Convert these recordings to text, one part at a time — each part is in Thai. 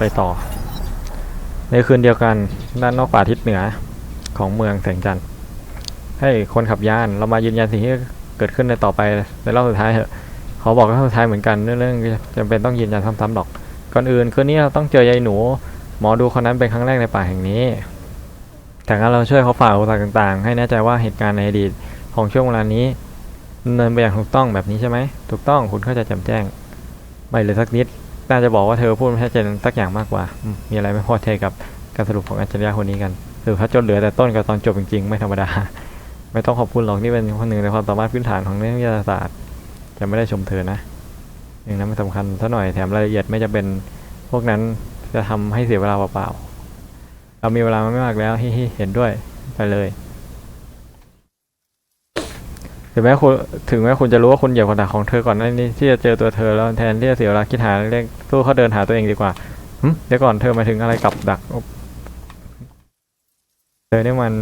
ไปต่อ ในคืนเดียวกันด้านนอกป่าทิศเหนือของเมืองแสงจันทร์ให้คนขับยานเรามายืนยันสิ่งที่เกิดขึ้นในต่อไปในรอบสุดท้ายเถอะเขาบอกว่าสุดท้ายเหมือนกันเรื่องจำเป็นต้องยืนยันซ้ำๆหรอก ก่อนอื่นคืนนี้เราต้องเจอยายหนู หมอดูคนนั้นเป็นครั้งแรกในป่าแห่งนี้แต่งั้นเราช่วยเขาฝ่าอุปสรรคต่างๆ ให้แน่ใจว่าเหตุการณ์ในอดีตของช่วงเวลานี้ดำเนินไปอย่างถูกต้องแบบนี้ใช่ไหมถูกต้องคุณเข้าใจแจ่มแจ้ง ไม่เลยสักนิด น่าจะบอกว่าเธอพูดไม่ชัดเจนสักอย่างมากกว่า มีอะไรไม่พอใจกับการสรุปของอาจารย์คนนี้กันสรุปถ้าจนเหลือแต่ต้นกับตอนจบจริงๆ ไม่ธรรมดา ไม่ต้องขอบคุณหรอกนี่เป็นคนหนึ่งในความสามารถพื้นฐานของนักวิทยาศาสตร์ จะไม่ได้ชมเธอนะอย่างนั้นไม่สำคัญซะหน่อยแถมรายละเอียดไม่จะเป็นพวกนั้นจะทำให้เสียเวลาเปล่าๆเรามีเวลาไม่มากแล้วเห็นด้วยไปเลย ถึงแม้คุณถึงแม้คุณจะรู้ว่าคุณเหยียบขนดักของเธอก่อนหน้านี้ที่จะเจอตัวเธอแล้วแทนที่จะเสียเวลาคิดหาเรื่องสู้เขาเดินหาตัวเองดีกว่าเดี๋ยวก่อนเธอมาถึงอะไรกับดักเธอเนี่ยมัน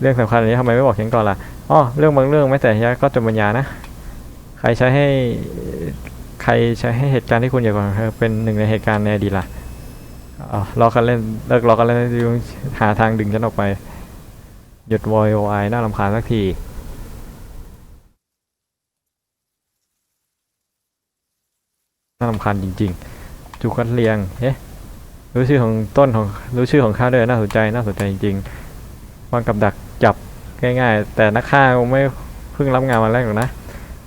เรื่องสำคัญอย่างนี้ทำไมไม่บอกฉันก่อนล่ะอ๋อเรื่องบางเรื่องไม่แต่ยะก็จนปัญญานะใครใช้ให้ใครใช้ให้เหตุการณ์ที่คุณเหยียบของเธอเป็นหนึ่งในเหตุการณ์ในอดีตล่ะอ๋อรอกันเล่นเลิกรอกันเล่นหาทางดึงฉันออกไปหยุดวอยวายน่ารำคาญสักที น่ารำคาญจริง ๆจูกัดเลียงเอ๊ะรู้ชื่อของต้นของรู้ชื่อของข้าด้วยน่าสนใจน่าสนใจจริงๆวางกับดักจับง่าย ๆ แต่นักฆ่าไม่เพิ่งรับงานวันแรกหรอกนะ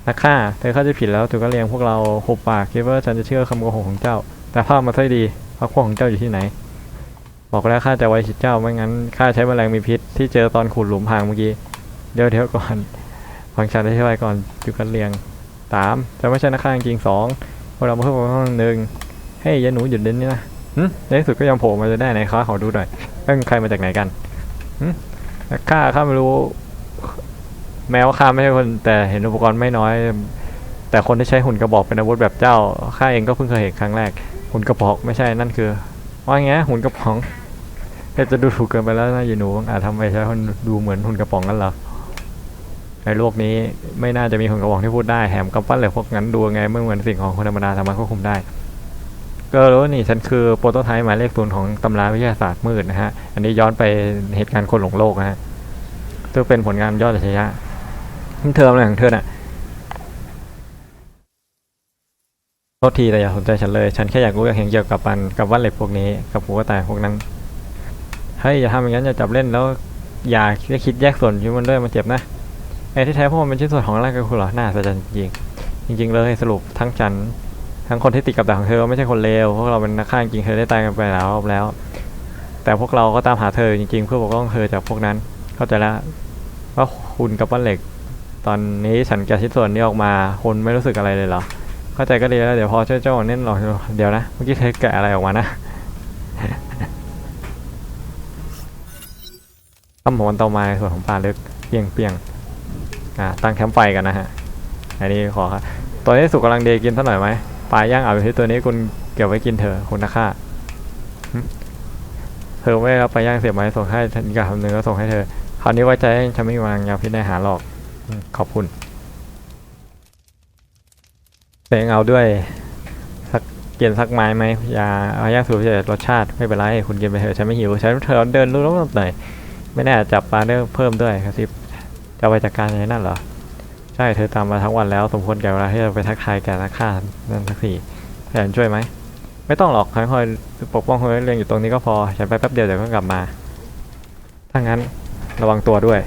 นักฆ่าเธอเข้าใจผิดแล้วจูกัดเลียงพวกเราหุบปากคิดว่าฉันจะเชื่อคำโกหกของเจ้า แต่ภาพมาซะดีพักพวกของเจ้าอยู่ที่ไหน บอกแล้วข้าจะไว้ชิดเจ้าไม่งั้นข้าใช้แมลงมีพิษที่เจอตอนขุดหลุมพรางเมื่อกี้เดี๋ยวเดี๋ยวก่อนฟังฉันได้ช่วยก่อนจูกัดเลียงสามจะไม่ใช่นักฆ่าจริงสอง พวกเรามาเพิ่มมาหนึ่งเฮ้ยยายหนูหยุดเดินนี่นะหึในที่สุดก็ยังโผล่มาจะได้ไหนคะขอดูหน่อยเป็นใครมาจากไหนกันหึข้าข้าไม่รู้ แม้ว่าข้าไม่ใช่คนแต่เห็นอุปกรณ์ไม่น้อย แต่คนที่ใช้หุ่นกระบอกเป็นอาวุธแบบเจ้าข้าเองก็เพิ่งเคยเห็นครั้งแรก หุ่นกระบอกไม่ใช่นั่นคือ ว่าไงหุ่นกระป๋องแค่จะดูถูกเกินไปแล้วนะยายหนูอาจทำไปใช้คนดูเหมือนหุ่นกระป๋องกันเหรอ ในโลกนี้ไม่น่าจะมีหุ่นกระบอกที่พูดได้แถมกำปั้นเหล็กพวกนั้นดูไงไม่เหมือนสิ่งของคนธรรมดาสามารถควบคุมได้ก็รู้นี่ฉันคือโปรโตไทป์หมายเลขศูนย์ของตำราวิทยาศาสตร์มืดนะฮะ อันนี้ย้อนไปเหตุการณ์คนหลงโลกนะฮะซึ่งเป็นผลงานยอดอัจฉริยะนี่เทอมอะไรของเธอน่ะโทษทีแต่อย่าสนใจฉันเลย ฉันแค่อยากรู้อยากเห็นเกี่ยวกับมันกับว่าเหล็กพวกนี้กับหัวตายพวกนั้นเฮ้ยอย่าทำอย่างนั้นอย่าจับเล่นแล้ว อย่าคิดแยกส่วนที่มันเลยมันเจ็บนะ ไอ้ที่แท้พวกมันเป็นชิ้นส่วนของร่างกายคุณเหรอน่าสะใจจริงจริง ๆ เลยสรุปทั้งฉันทั้งคนที่ติดกับดักของเธอไม่ใช่คนเลวพวกเราเป็นนักฆ่าจริงเธอได้ตายกันไปแล้วแล้ว แต่พวกเราก็ตามหาเธอจริง ๆ เพื่อปกป้องเธอจากพวกนั้น เข้าใจแล้วว่าคุณกับปั้นเหล็ก ตอนนี้ฉันแกะชิ้นส่วนนี้ออกมาคุณไม่รู้สึกอะไรเลยเหรอเข้าใจก็ดีแล้วเดี๋ยวพอช่วยเจ้าเน้นหรอกเดี๋ยวนะเมื่อกี้เธอแกะอะไรออกมานะต้มหัวเตาไม้ส่วนของปลาลึกเปียงเปียง อ่าตั้งแคมป์ไฟกันนะฮะอันนี้ขอครับตัวนี้สุกกำลังเดกินสักหน่อยไหมปลาย่างเอาไปที่ตัวนี้คุณเก็บไว้กินเถอะคุณนะค่าเธอไม่รับปลาย่างเสียบไม้ส่งให้ฉันกับคำหนึ่งก็ส่งให้เธอคราวนี้ไว้ใจฉันไม่มีวางยาพิษในหาหรอกขอบคุณเต่งเอาด้วยสักเกินสักไม้ไหมยาเอาย่างสูตรพิเศษรสชาติไม่เป็นไรคุณกินไปเถอะฉันไม่หิวฉันเธอเดินรู้แล้วหน่อยไม่แน่จับปลาเนื้อเพิ่มด้วยครับซิบ จะไปจัดการในนั่นเหรอ ใช่เธอตามมาทั้งวันแล้ว สมควรแก่เวลาที่จะไปทักทายแก่นักฆ่านั่นสักทีแทนช่วยไหม ไม่ต้องหรอกฉันคอยปกป้องคนเรื่องอยู่ตรงนี้ก็พอ ฉันไปแป๊บเดียวเดี๋ยวก็กลับมา ถ้างั้นระวังตัวด้วย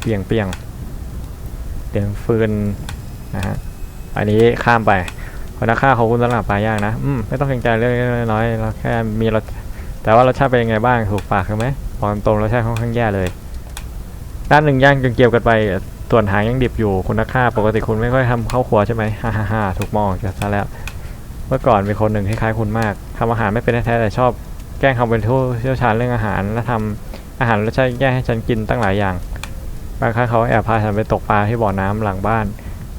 เปียงเปียงเตียงฟืนนะฮะ อันนี้ข้ามไปคนนักฆ่าเขาคุณสำหรับปลาย่างนะ อืม ไม่ต้องเกรงใจเรื่องน้อยเราแค่มีรสแต่ว่ารสชาติเป็นยังไงบ้าง ถูกปากใช่ไหม บอกตรงๆรสชาติค่อนข้างแย่เลย ด้านหนึ่งย่างจนเกี่ยวกันไปส่วนหางยังดิบอยู่คุณนักฆ่าปกติคุณไม่ค่อยทำข้าวครัวใช่ไหมฮ่าฮ่าฮ่าถูกมองจะซะแล้ว เมื่อก่อนมีคนหนึ่งคล้ายๆคุณมากทำอาหารไม่เป็นแท้แต่ชอบ แกล้งทำเป็นผู้เชี่ยวชาญเรื่องอาหาร และทำอาหารรสชาติแย่ให้ฉันกินตั้งหลายอย่าง บางครั้งเขาแอบพาฉันไปตกปลาที่บ่อน้ำหลังบ้าน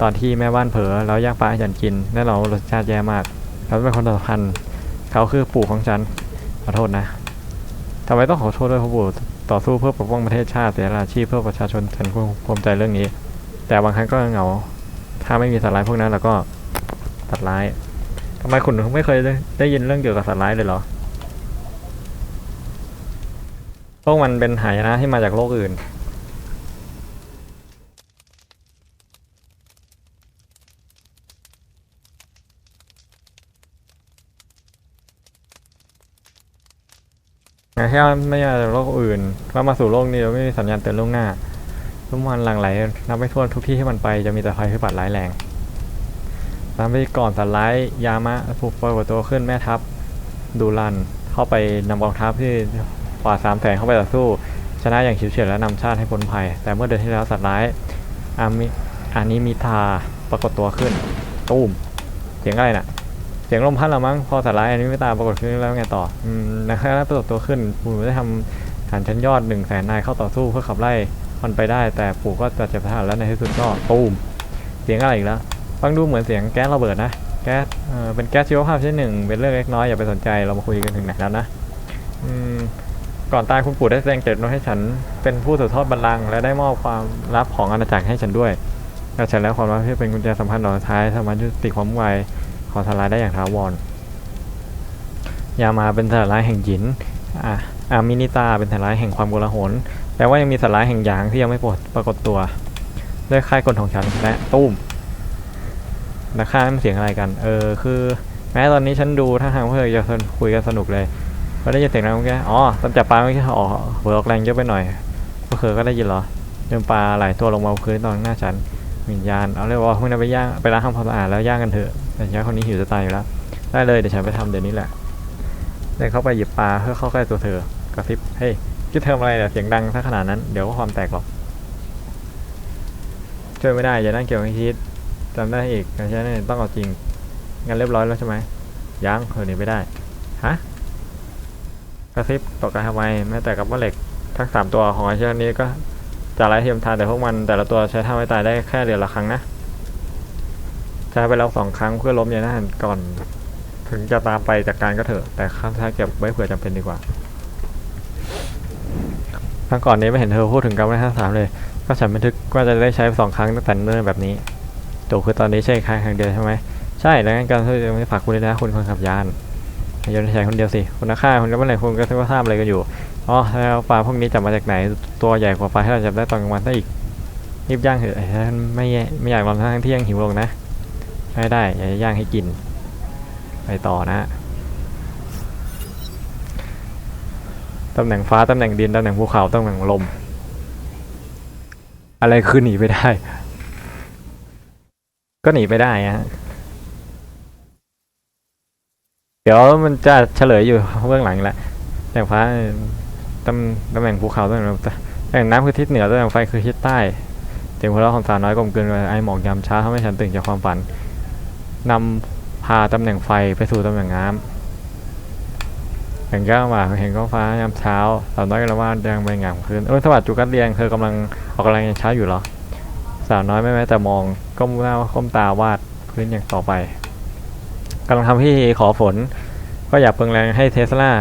ตอนที่แม่บ้านเผลอแล้วย่างปลาให้ฉันกินแน่นอนรสชาติแย่มากเขาเป็นคนสำคัญเขาคือปู่ของฉันขอโทษนะ ทำไมต้องขอโทษด้วยพระบุตรต่อสู้เพื่อปกป้องประเทศชาติเสียอาชีพเพื่อประชาชนฉันภูมิใจเรื่องนี้ แต่บางครั้งก็เหงา ถ้าไม่มีสัตว์ร้ายพวกนั้นแล้วก็ตัดร้ายทำไมคุณไม่เคยได้ได้ยินเรื่องเกี่ยวกับสัตว์ร้ายเลยเหรอพวกมันเป็นหายนะที่มาจากโลกอื่น ไงที่ไม่มาจากโลกอื่นก็มาสู่โลกนี้โดยไม่มีสัญญาณเตือนล่วงหน้าทุกวันหลั่งไหลนับไม่ถ้วนทุกที่ที่มันไปจะมีแต่ภัยพิบัติร้ายแรงตามไปก่อนสัตว์ร้ายยามะผูกปรากฏตัวขึ้นแม่ทัพดูรันเข้าไปนำกองทัพที่กว่าสามแสนเข้าไปต่อสู้ ชนะอย่างฉิวเฉียดและนำชาติให้พ้นภัย แต่เมื่อเดือนที่แล้วสัตว์ร้ายอามิอานิมิทาปรากฏตัวขึ้นตูมเสียงอะไรน่ะ เสียงลมพัดละมั้งพอสัตว์ร้ายอานิมิตาปรากฏขึ้นแล้วไงต่ออืมนะครับปรากฏตัวขึ้นปู่ได้ทำฐานชั้นยอดหนึ่งแสนนายเข้าต่อสู้เพื่อขับไล่มันไปได้ แต่ปู่ก็จะเจ็บทหารแล้วในที่สุดก็ตูมเสียงอะไรอีกแล้วฟังดูเหมือนเสียงแก๊สระเบิดนะแก๊สเอ่อเป็นแก๊สชีวภาพชนิดหนึ่งเป็นเรื่องเล็กน้อยอย่าไปสนใจเรามาคุยกันถึงไหนแล้วนะอืมก่อนตายคุณปู่ได้แสดงเจตนงให้ฉันเป็นผู้สืบทอดบัลลังก์และได้มอบความลับของอาณาจักรให้ฉันด้วยและฉันและความลับที่เป็นกุญแจสำคัญต่อสุดท้ายสามารถยุติความวุ่นวาย ของทลายได้อย่างถาวรยามาเป็นสัตว์ร้ายแห่งหยินออามินิตาเป็นสัตว์ร้ายแห่งความโกลาหลแต่ว่ายังมีสัตว์ร้ายแห่งหยางที่ยังไม่ปรากฏตัว ด้วยค่ายกลของฉันและตุ้มนักฆ่ามันเสียงอะไรกัน เออ คือ แม้ตอนนี้ฉันดูท่าทางเพื่อจะคุยกันสนุกเลยก็ได้ยินเสียงอะไรเมื่อกี้อ๋อตอนจับปลาเมื่อกี้อ๋อเวิร์กแรงเยอะไปหน่อยก็คือก็ได้ยินเหรอเดินปลาไหลตัวลงมาพื้นตอนหน้าฉันวิญญาณเอาเลยว่าพวกนั้นไปย่างไปล้างทำความสะอาดแล้วย่างกันเถอะ แต่ฉันคนนี้หิวจะตายอยู่แล้ว ได้เลยเดี๋ยวฉันไปทำเดี๋ยวนี้แหละเดินเข้าไปหยิบปลาเพื่อเข้าใกล้ตัวเธอกระซิบเฮ้ยคิดเธออะไรเนี่ยเสียงดังซะขนาดนั้นเดี๋ยวก็ความแตกหรอกช่วยไม่ได้อย่านั่งเกี่ยวกับคิดจำได้อีกงั้นฉันเนี่ยต้องเอาจริงงั้นเรียบร้อยแล้วใช่ไหมยังเธอหนีไม่ได้ฮะกระซิบตกกันทำไมแม้แต่กับว่าเหล็กทั้งสามตัวของไอ้เชือกนี้ก็จะไร้เทียมทานแต่พวกมันแต่ละตัวใช้ท่าไม่ตายได้แค่เดือนละครั้งนะ ใช้ไปแล้วสองครั้งเพื่อล้มยานานก่อน ถึงจะตามไปจากการก็เถอะ แต่ข้าถ้าเก็บไว้เผื่อจำเป็นดีกว่าครั้งก่อนนี้ไม่เห็นเธอพูดถึงการไม่ห้าสามเลย ก็ฉันบันทึกว่าจะได้ใช้สองครั้งตั้งแต่เนิ่นแบบนี้ตัวคือตอนนี้ใช่ครั้งครั้งเดียวใช่ไหมใช่แล้วงั้นการช่วยจะไม่ฝากคุณเลยนะคุณคนขับยานยนต์ใช้คนเดียวสิคุณนักฆ่าคุณก็ไม่ไหนคุณก็ทราบอะไรกันอยู่อ๋อแล้วปลาพวกนี้จับมาจากไหนตัวใหญ่กว่าปลาที่เราจับได้ตอนกลางวันซะอีกรีบย่างเถอะไอ้ท่านไม่แย่ไม่อยากรอทั้งที่ยังหิวหรอกนะ ช่ได้อย่าย่างให้กิน ไปต่อนะตำแหน่งฟ้าตำแหน่งดินตำแหน่งภูเขาตำแหน่งลม อะไรคือหนีไปได้ ก็หนีไปได้ฮะเดี๋ยวมันจะเฉลยอยู่เบื้องหลังแหละตำแต่งฟ้าตำตำแหน่งภูเขาตำแหน่งตำแหน่งน้ำคือทิศเหนือตำแหน่งไฟคือทิศใต้เสียงหัวเราะของสาวน้อยกลมเกินไปไอหมอกยามเช้าทำให้ฉันตื่นจากความฝัน นำพาตำแหน่งไฟไปสู่ตำแหน่งน้ำแห่งก้าวหมากเห็นก้องฟ้ายามเช้าสาวน้อยกำลังว่าแดงใบหงามคืนเออสวัสดิ์จุกัดเรียงเธอกำลังออกกำลังยามเช้าอยู่เหรอสาวน้อยไม่แม้แต่มองก้มหน้าก้มตาวาดพื้นอย่างต่อไปกำลังทำพิธีขอฝน ก็อย่าเปลืองแรงให้เทสลา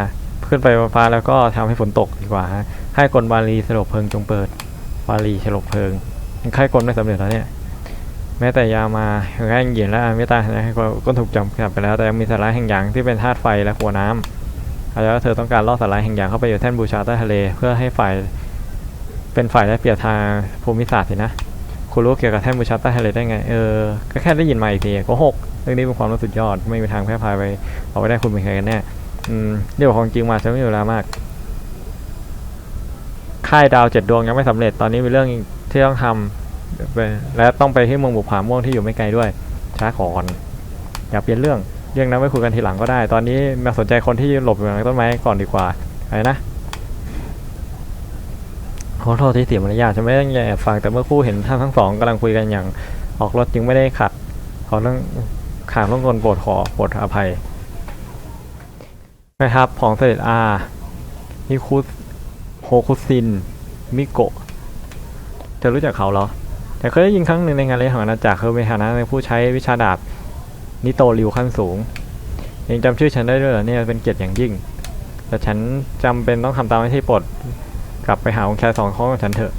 ขึ้นไปบนฟ้าแล้วก็ทำให้ฝนตกดีกว่าฮะให้กลบาลีสลบเพลิงจงเปิดบาลีสลบเพลิงยังค่ายกลไม่สำเร็จแล้วเนี่ย แม้แต่ยามาแง่งเหยียนและอามิตาให้ก็ถูกจำกัดไปแล้ว แต่ยังมีสาระแห่งหยางที่เป็นธาตุไฟและขัวน้ำอาจจะว่าเธอต้องการล่อสาระแห่งหยางเข้าไปอยู่แท่นบูชาใต้ทะเล เพื่อให้ฝ่ายเป็นฝ่ายได้เปรียบทางภูมิศาสตร์สินะคุณรู้เกี่ยวกับแท่นบูชาใต้ทะเลได้ไง เออ ก็แค่ได้ยินมาอีกทีก็หกเรื่องนี้เป็นความรู้สุดยอด ไม่มีทางแพร่พายไปเอาไปได้คุณเป็นใครกันแน่อืมเรื่องของจริงมาฉันไม่มีเวลามาก ค่ายดาวเจ็ดดวงยังไม่สำเร็จตอนนี้มีเรื่องที่ต้องทำไป และต้องไปที่เมืองบุกผาม่วงที่อยู่ไม่ไกลด้วย ช้าก่อน อย่าเปลี่ยนเรื่อง เรื่องนั้นไว้คุยกันทีหลังก็ได้ ตอนนี้มาสนใจคนที่หลบอยู่หลังต้นไม้ก่อนดีกว่าอะไรนะขอโทษที่เสียมารยาทฉันไม่ได้ตั้งใจแอบฟังแต่เมื่อคู่เห็นท่านทั้งสองกำลังคุยกันอย่างออกรถจึงไม่ได้ขัด ขอเรื่องขาดเรื่องกลโปรดขอโปรดอภัยนะครับของเสด็จอาฮิคุสโฮคุซิน มิโกะเธอรู้จักเขาเหรอ แต่เคยได้ยินครั้งหนึ่งในงานเลี้ยงของอาณาจักรเขานฐานะในผู้ใช้วิชาดาบนิโตริวขั้นสูงยังจำชื่อฉันได้ด้วยเหรอเนี่ยเป็นเกียรติอย่างยิ่ง แต่ฉันจำเป็นต้องทำตามที่ปรดกลับไปหาองค์ชายสองข้องของฉันเถอะ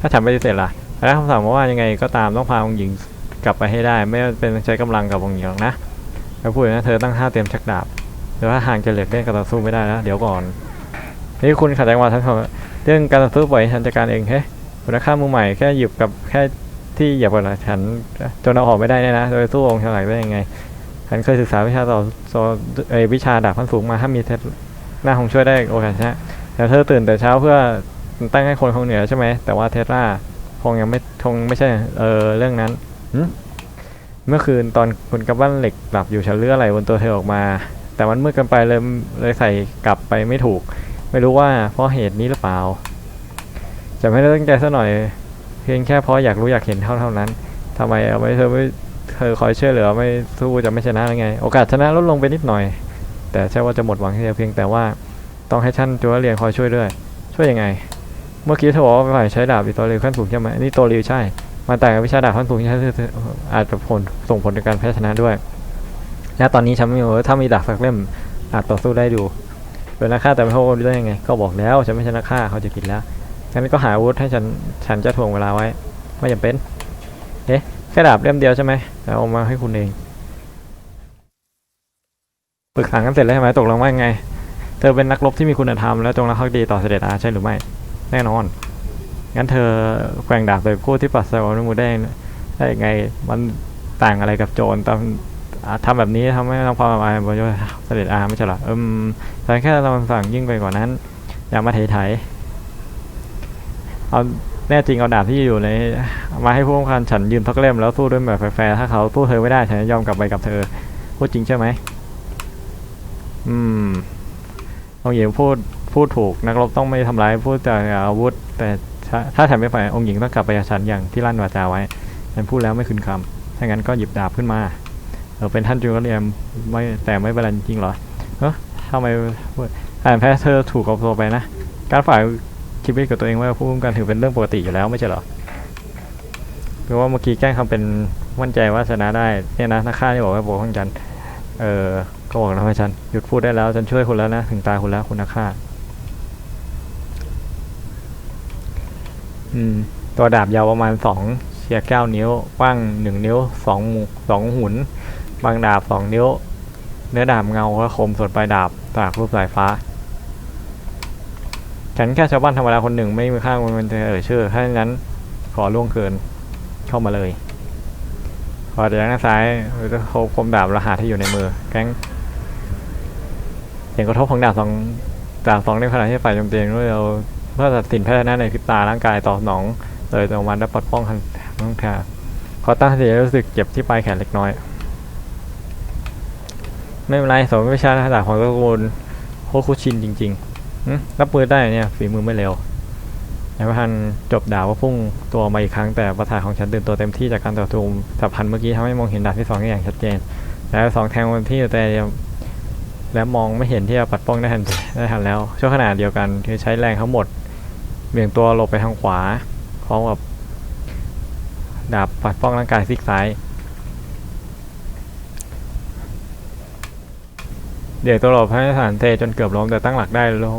ถ้าฉันปฏิเสธล่ะแล้วคำสั่งว่ายังไงก็ตามต้องพาองค์หญิงกลับไปให้ได้ ไม่เป็นใช้กำลังกับองค์หญิงหรอกนะแล้วพูดอย่างนะเธอตั้งท่าเตรียมชักดาบหรือว่าห่างจะเหลือเล่นการต่อสู้ไม่ได้แล้วเดี๋ยวก่อนนี่คุณขัดจังหวะฉันเรื่องการต่อสู้ปล่อยให้ฉันจัดการเองเฮ้ คุณค่ามือใหม่แค่หยิบกับแค่ที่เหยียบกับฉันจนเอาออกไม่ได้เนี่ยนะโดยสู้องค์ฉลาดได้ยังไงฉันเคยศึกษาวิชาต่อต่อวิชาดาบขั้นสูงมาถ้ามีเทคหน้าคงช่วยได้โอกาสชนะแต่เธอตื่นแต่เช้าเพื่อตั้งให้คนคงเหนือใช่ไหมแต่ว่าเทสลาคงยังไม่คงไม่ใช่เออเรื่องนั้นเมื่อคืนตอนคุณกับบ้านเหล็กหลับอยู่ฉันเลือดไหลบนตัวเธอออกมา แต่มันมืดเกินไปเลยเลยใส่กลับไปไม่ถูก ไม่รู้ว่าเพราะเหตุนี้หรือเปล่า จะไม่ได้ตั้งใจซะหน่อย เพียงแค่เพราะอยากรู้อยากเห็นเท่าเท่านั้นทำไมเอาไม่เธอไม่เธอคอยช่วยเหลือไม่สู้จะไม่ชนะหรือไง โอกาสชนะลดลงไปนิดหน่อย แต่ใช่ว่าจะหมดหวังแค่เพียงแต่ว่าต้องให้ท่านจัวเรียนคอยช่วยด้วย ช่วยยังไง เมื่อกี้เธอบอกว่าฝ่ายใช้ดาบอีตัวเร็วขั้นสูงใช่ไหมนี่ตัวเร็วใช่มาแต่กับวิชาดาบขั้นสูงใช่อาจจะผลส่งผลในการแพ้ชนะด้วย และตอนนี้ฉันไม่รู้ว่าถ้ามีดาบสักเล่มอาจต่อสู้ได้ดูเป็นนักฆ่าแต่ไม่โทษได้ยังไง ก็บอกแล้วฉันไม่ชนักฆ่าเขาจะผิดแล้ว งั้นก็หาอาวุธให้ฉันฉันจะถ่วงเวลาไว้ ไม่จำเป็นเอ๊ะแค่ดาบเล่มเดียวใช่ไหมแต่เอามาให้คุณเองปรึกษากันเสร็จแล้วใช่ไหมตกลงว่ายไง เธอเป็นนักรบที่มีคุณธรรมและจงรักภักดีต่อเสด็จอาใช่หรือไม่ แน่นอน งั้นเธอแกว่งดาบใส่ผู้ที่ปัสสาวะนมือได้ได้ยังไง มันต่างอะไรกับโจรตอนทำแบบนี้ทำให้ต้องความอายบนยศเสด็จอาไม่ใช่หรออืมแต่แค่เราสั่งยิ่งไปกว่านั้น อย่ามาเถไถ เอาแน่จริงเอาดาบที่อยู่ในมาให้ผู้ป้องกันฉันยืมทักเล่มแล้วสู้ด้วยแบบแฟร์ถ้าเขาสู้เธอไม่ได้ฉันจะยอมกลับไปกับเธอ พูดจริงใช่ไหมอืมองค์หญิงพูดพูดถูกนักรบต้องไม่ทำร้ายพูดจากอาวุธ แต่ถ้าถ้าฉันไม่ไปองค์หญิงต้องกลับไปกับฉันอย่างที่ลั่นวาจาไว้ฉันพูดแล้วไม่คืนคำถ้างั้นก็หยิบดาบขึ้นมาเออเป็นท่านจูเลียมไม่แต่ไม่เป็นไรจริงเหรอเออทำไมอ่านแพ้เธอถูกเอาตัวไปนะ การฝ่าย ชีวิตกับตัวเองว้กับผู้ป้องกันถือเป็นเรื่องปกติอยู่แล้วไม่ใช่หรอหรือว่าเมื่อกี้แกล้งทำเป็นมั่นใจว่าชนะได้เนี่ยนะนักฆ่าที่บอกว่าปกป้องฉันเออก็บอกแล้วให้ฉันหยุดพูดได้แล้วฉันช่วยคุณแล้วนะถึงตาคุณแล้วคุณนักฆ่าอืมตัวดาบยาวประมาณสองเฉียดเก้านิ้วกว้างหนึ่งนิ้วสองหมุสองหุนบางดาบสองนิ้ว เนื้อดาบเงาและคมส่วนปลายดาบตากรูปสายฟ้า ฉันแค่ชาวบ้านธรรมดาคนหนึ่งไม่มีค่ามันจะเอ่ยชื่อถ้าอย่างนั้นขอล่วงเกินเข้ามาเลย ขอจากด้านซ้ายจะโคบคมดาบรหัสที่อยู่ในมือ แก๊งเสียงกระทบของดาบสองดาบสองในขณะที่ฝ่ายโจมตีด้วยเราเพื่อตัดสินแพ้ชนะในพริบตาร่างกายต่อสนองเลยตรงมันและปลดป้องกันทั้งแถบขอตั้งสติรู้สึกเจ็บที่ปลายแขนเล็กน้อย ไม่เป็นไรสมวิชาทหารของตระกูลโฮคุชินจริง ๆ รับมือได้เนี่ยฝีมือไม่เร็วในพระพันจบดาบว่าพุ่งตัวมาอีกครั้งแต่ประสาทของฉันตื่นตัวเต็มที่จากการต่อสู้สับพันเมื่อกี้ทำให้มองเห็นดาบที่สองได้อย่างชัดเจน แล้วสองแทงวันที่แต่และมองไม่เห็นที่จะปัดป้องได้ทันได้ทันแล้วช่วงขณะเดียวกันคือใช้แรงทั้งหมดเบี่ยงตัวหลบไปทางขวาพร้อมกับดาบปัดป้องร่างกายซีกซ้าย เดี๋ยวตัวหลบให้ฐานเทจนเกือบล้มแต่ตั้งหลักได้แล้ว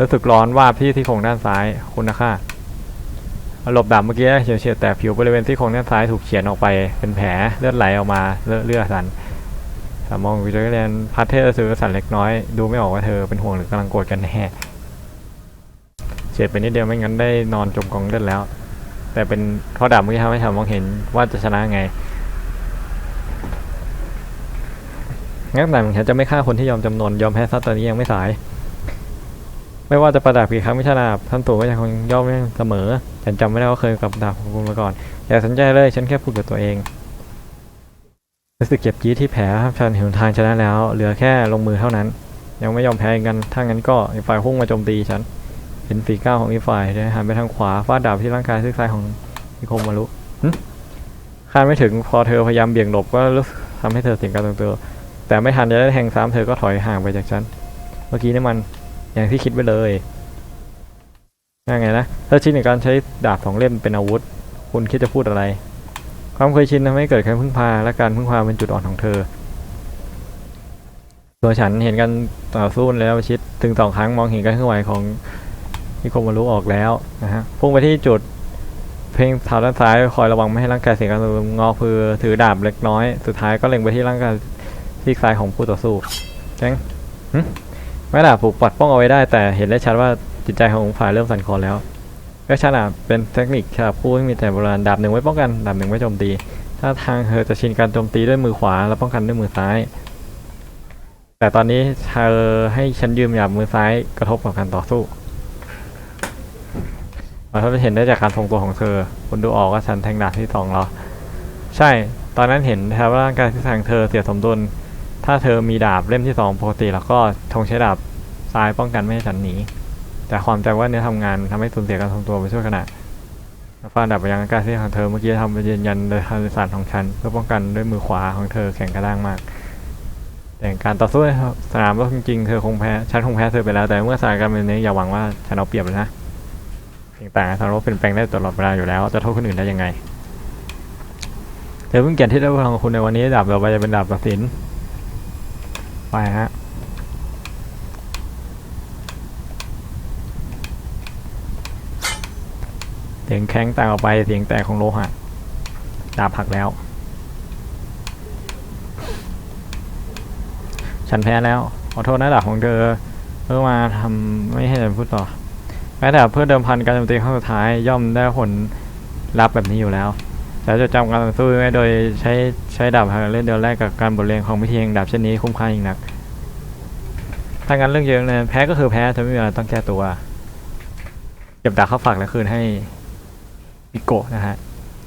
รู้สึกร้อนวาบที่ที่โครงด้านซ้ายคุณนะค่ะหลบดาบเมื่อกี้เฉียวๆแต่ผิวบริเวณที่โครงด้านซ้ายถูกเฉียนออกไปเป็นแผลเลือดไหลออกมาเลือดเลือดสันแต่มองวิจารณ์พัทเทอร์ซื้อสันเล็กน้อย ดูไม่ออกว่าเธอเป็นห่วงหรือกำลังโกรธกันแน่เฉียดไปนิดเดียวไม่งั้นได้นอนจมกองเลือดแล้ว แต่เป็นเพราะดาบเมื่อกี้ทำให้ฉันมองเห็นว่าจะชนะไง งั้นแต่ฉันจะไม่ฆ่าคนที่ยอมจำนนยอมแพ้ซะตอนนี้ยังไม่สาย ไม่ว่าจะประดับกี่ครั้งไม่ช่ดาบท่านตู่ก็ยังคงย่อมเสมอ ฉันจำไม่ได้ว่าเคยกับดาบของคุณมาก่อนอย่าสนใจเลยฉันแค่พูดกับตัวเองรู้สึกเจ็บจี๊ดที่แผลฉันเห็นทางชนะแล้ว เหลือแค่ลงมือเท่านั้น ยังไม่ยอมแพ้กันถ้างั้นก็อีกฝ่ายพุ่งมาโจมตีฉันเป็นฝีก้าวของอีกฝ่ายได้หันไปทางขวาฟาดดาบที่ร่างกายซีกซ้ายของนิคมมารุคาดไม่ถึงพอเธอพยายามเบี่ยงหลบก็รู้ทำให้เธอเสียงการตรงตัว แต่ไม่ทันจะได้แทงซ้ำเธอก็ถอยห่างไปจากฉัน เมื่อกี้นี่มันอย่างที่คิดไว้เลยยังไงนะถ้าชินในการใช้ดาบสองเล่มเป็นอาวุธ คุณคิดจะพูดอะไร ความเคยชินทำให้เกิดการพึ่งพา และการพึ่งพาเป็นจุดอ่อนของเธอตัวฉันเห็นกันต่อสู้แล้วชิดถึงสองครั้งมองเห็นการเคลื่อนไหวของนิคมมารุออกแล้วนะฮะพุ่งไปที่จุดเพ่งเท้าด้านซ้ายคอยระวังไม่ให้ร่างกายเสียการงอคือถือดาบเล็กน้อย สุดท้ายก็เล็งไปที่ร่างกาย ซีกซ้ายของผู้ต่อสู้แจ้งหึไม่ล่ะผูกปัดป้องเอาไว้ได้แต่เห็นได้ชัดว่าจิตใจของฝ่ายเริ่มสั่นคลอนแล้วก็ชัดอะเป็นเทคนิคสำหรับผู้ที่มีแต่โบราณดาบหนึ่งไว้ป้องกันดาบหนึ่งไว้โจมตี ถ้าทางเธอจะชินการโจมตีด้วยมือขวาแล้วป้องกันด้วยมือซ้าย แต่ตอนนี้เธอให้ฉันยืมหยาบมือซ้ายกระทบกับการต่อสู้เราจะเห็นได้จากการทรงตัวของเธอคุณดูออกว่าฉันแทงดาบที่สองแล้วใช่ ตอนนั้นเห็นแทบว่าร่างกายที่ทางเธอเสียสมดุล ถ้าเธอมีดาบเล่มที่สองปกติแล้วก็ทงใช้ดาบซ้ายป้องกันไม่ให้ฉันหนี แต่ความใจว่าเนื้อทำงานทำให้สูญเสียการทรงตัวไปชั่วขณะฟาดดาบไปยังอากาศที่ของเธอเมื่อกี้ทำเป็นยืนยันโดยทางสื่อสารของฉัน เพื่อป้องกันด้วยมือขวาของเธอแข็งกระด้างมาก แต่การต่อสู้สนามก็จริงๆเธอคงแพ้ฉันคงแพ้เธอไปแล้วแต่เมื่อสถานการณ์เป็นนี้อย่าหวังว่าฉันเอาเปรียบเลยนะสิ่งต่างๆสารพัดเปลี่ยนแปลงได้ตลอดเวลาอยู่แล้วจะโทษคนอื่นได้ยังไงเธอเพิ่งเกียรติที่ได้พลังของคุณในวันนี้ดาบต่อไปจะเป็นดาบตัดสิน ไปฮะเสียงแข้งแตกออกไปเสียงแตกของโลหะดาบหักแล้ว ฉันแพ้แล้ว ขอโทษนะดาบของเธอเพื่อมาทำไม่ให้ฉันพูดต่อแม้แต่เพื่อเดิมพันการโจมตีครั้งสุดท้ายย่อมได้ผลลัพธ์แบบนี้อยู่แล้ว ฉันจะจำการต่อสู้ไว้โดยใช้ใช้ดาบหักเล่นเดียวแรกกับการบทเรียนของวิธีแห่งดาบเช่นนี้คุ้มค่าอยิ่งนัก ถ้างั้นเรื่องเยอะเลยแพ้ก็คือแพ้ฉันไม่มีอะไรต้องแก้ตัว เก็บดาบเข้าฝักแล้วคืนให้อิโกะนะฮะ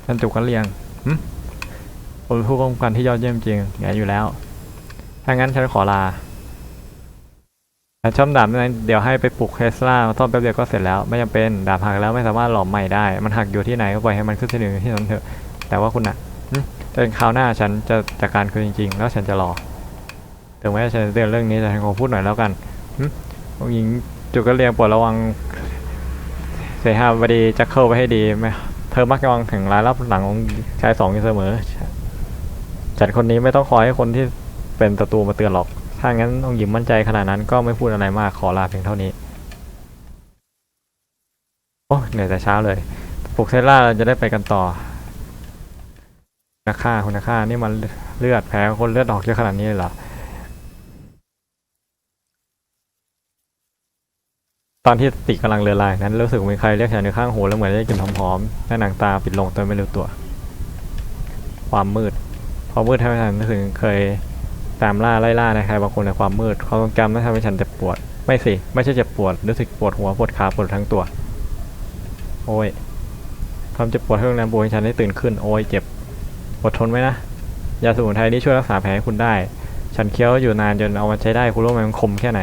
ท่านจุกกันเรียงหึผมผู้ป้องกันที่ยอดเยี่ยมจริงแงอยู่แล้ว ถ้างั้นฉันขอลาช่อมดาบนั้นเดี๋ยวให้ไปปลุกเทสลามาซ่อมแป๊บเดียวก็เสร็จแล้ว ไม่จำเป็นดาบหักแล้วไม่สามารถหลอมใหม่ได้ มันหักอยู่ที่ไหนก็ปล่อยให้มันขึ้นที่หนึ่งที่นั้นเถอะ แต่ว่าคุณน่ะแต่คราวหน้าฉันจะจัดการคืนจริง ๆ แล้วฉันจะรอถึงแม้ฉันจะเตือนเรื่องนี้แต่ฉันขอพูดหน่อยแล้วกันหึผู้หญิงจุกเรียงปวดระวังเสหาบดีจะเข้าไปให้ดีไหมเธอมักจะวางแข่งรายรับหลังของชายสองอยู่เสมอ ฉันคนนี้ไม่ต้องคอยให้คนที่เป็นศัตรูมาเตือนหรอก ถ้างั้นองหญิงมั่นใจขนาดนั้นก็ไม่พูดอะไรมากขอลาเพียงเท่านี้ โอ้เหนื่อยแต่เช้าเลยปลุกเซล่าเราจะได้ไปกันต่อ นาค่าคุณค่านี่มันเลือดแผลคนเลือดออกเยอะขนาดนี้เลยเหรอตอนที่ติกำลังเลือลายนั้นรู้สึกมีใครเรียกฉันในข้างหูแล้วเหมือนได้กลิ่นหอมๆและหนังตาปิดลงโดยไม่รู้ตัว ความมืดความมืดทำให้ฉันถึงเคยตามล่าไล่ล่าในใครบางคนในความมืดความทรงจำนั้นทำให้ฉันเจ็บปวด ไม่สิ ไม่ใช่เจ็บปวดรู้สึกปวดหัวปวดขาปวดทั้งตัว โอ้ยความเจ็บปวดที่โรงแรมบวให้ฉันได้ตื่นขึ้นโอ้ยเจ็บ อดทนไว้นะ ยาสมุนไพรนี้ช่วยรักษาแผลให้คุณได้ ฉันเคี้ยวอยู่นานจนเอามาใช้ได้คุณรู้ไหมมันคมแค่ไหน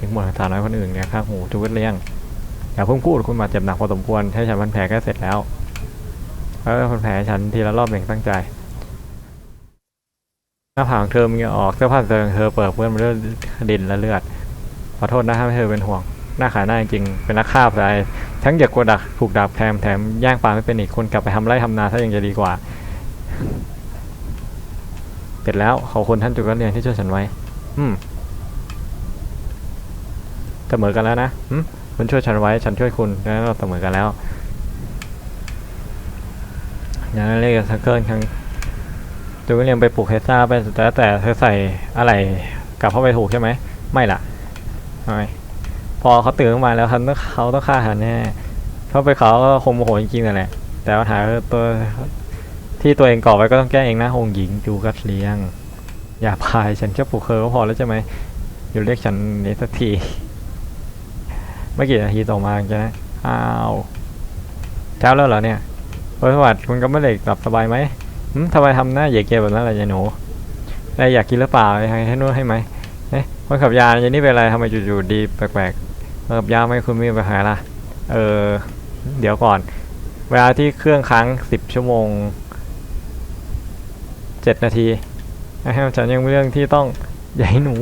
ถึงหมดสาวน้อยคนอื่นเนี่ยข้างหูทุกเรื่องอย่าเพิ่งพูดคุณบาเจ็บหนักพอสมควรให้ฉันพันแผลก็เสร็จแล้วแล้วพันแผลฉันทีละรอบอย่างตั้งใจหน้าผากเธอมีออกเสื้อผ้าเธอเธอเปิดเปื้อนไปด้วยดินและเลือดขอโทษนะถ้เธอเป็นห่วงหน้าขาหน้าจริงเป็นนักฆ่าใจทั้งเหยียบกระดักถูกดาบแทมแถมย่างปลาไม่เป็นอีกคนกลับไปทำไร่ทำนาถ้ายังจะดีกว่า เสร็จแล้วขอบคุณท่านจุกนักเรียนที่ช่วยฉันไว้ อืมเสมอกันแล้วนะหึคุณช่วยฉันไว้ ฉันช่วยคุณแล้วเราเสมอกันแล้วอย่างนั้นเรียกกันสักเกิลครั้งจูก็เรียงไปปลูกเฮซ่าไปแต่แต่เธอใส่อะไรกลับเข้าไปถูกใช่ไหม ไม่ล่ะไม่พอเขาตื่นขึ้นมาแล้วเขาต้องเขาต้องฆ่าหันแน่เขาไปเขาก็คงโมโหจริงๆนั่นแหละแต่ปัญหาคือตัว ที่ตัวเองก่อไว้ก็ต้องแก้เองนะองหญิงจูกัสเลียง อย่าพายฉันแค่ปลุกเธอก็พอแล้วใช่ไหมอยู่เรียกฉันนี้สักทีไม่กี่นาทีต่อมาจะนะอ้าวเช้าแล้วเหรอเนี่ยโอ้ยสวัสดิ์คุณก็ไม่ได้หลับสบายไหมทำไมทำหน้าเหยียดเกียแบบนั้นล่ะยายหนูอะไรอยากกินหรือเปล่าให้ให้นวดให้ไหมเอ๊ะคนขับยานยายนี่เป็นอะไรทำไมจู่ๆดีแปลกๆขับยาไม่คุณมีปัญหาล่ะเออเดี๋ยวก่อน เวลาที่เครื่องค้างสิบชั่วโมง เจ็ดนาทีนะครับฉันยังมีเรื่องที่ต้องใหญ่หนู